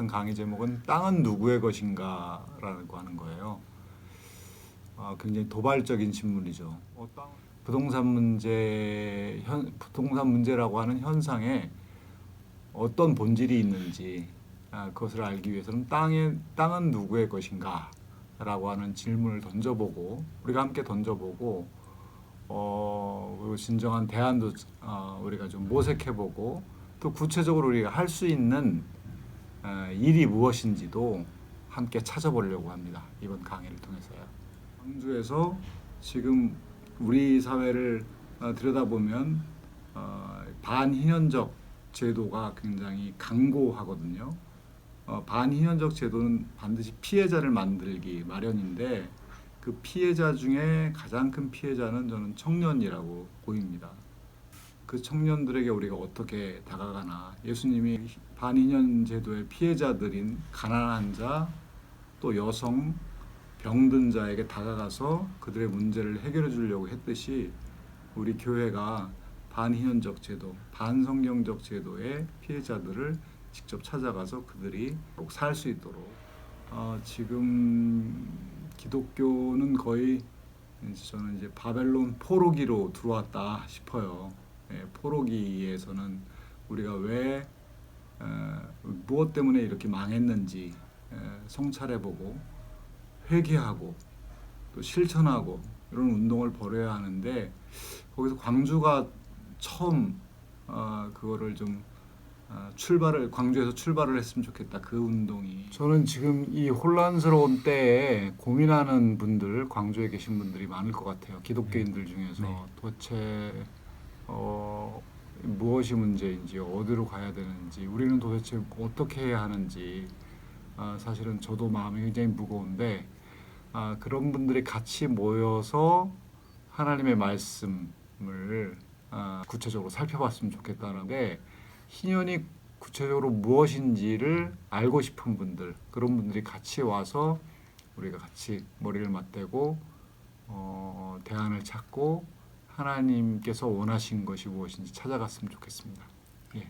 같은 강의 제목은 땅은 누구의 것인가라고 하는 거예요. 아, 굉장히 도발적인 질문이죠. 어, 땅- 부동산 문제 현 부동산 문제라고 하는 현상에 어떤 본질이 있는지 아, 그것을 알기 위해서는 땅의 땅은 누구의 것인가라고 하는 질문을 던져보고 우리가 함께 던져보고 어, 그리고 진정한 대안도 어, 우리가 좀 모색해보고 또 구체적으로 우리가 할 수 있는 어, 일이 무엇인지도 함께 찾아보려고 합니다. 이번 강의를 통해서요. 광주에서 지금 우리 사회를 어, 들여다보면 어, 반희년적 제도가 굉장히 강고하거든요. 어, 반희년적 제도는 반드시 피해자를 만들기 마련인데 그 피해자 중에 가장 큰 피해자는 저는 청년이라고 보입니다. 그 청년들에게 우리가 어떻게 다가가나 예수님이 반인연 제도의 피해자들인 가난한 자, 또 여성, 병든 자에게 다가가서 그들의 문제를 해결해 주려고 했듯이 우리 교회가 반인연적 제도, 반성경적 제도의 피해자들을 직접 찾아가서 그들이 꼭살수 있도록 어, 지금 기독교는 거의 저는 이제 바벨론 포로기로 들어왔다 싶어요. 예, 포로기에서는 우리가 왜 어, 무엇 때문에 이렇게 망했는지 에, 성찰해보고 회개하고 또 실천하고 이런 운동을 벌여야 하는데 거기서 광주가 처음 어, 그거를 좀 어, 출발을 광주에서 출발을 했으면 좋겠다 그 운동이. 저는 지금 이 혼란스러운 때에 고민하는 분들 광주에 계신 분들이 많을 것 같아요. 기독교인들 중에서 네. 도대체 어, 무엇이 문제인지 어디로 가야 되는지 우리는 도대체 어떻게 해야 하는지 아, 사실은 저도 마음이 굉장히 무거운데 아, 그런 분들이 같이 모여서 하나님의 말씀을 아, 구체적으로 살펴봤으면 좋겠다는데 희년이 구체적으로 무엇인지를 알고 싶은 분들 그런 분들이 같이 와서 우리가 같이 머리를 맞대고 어, 대안을 찾고 하나님께서 원하신 것이 무엇인지 찾아갔으면 좋겠습니다. 예.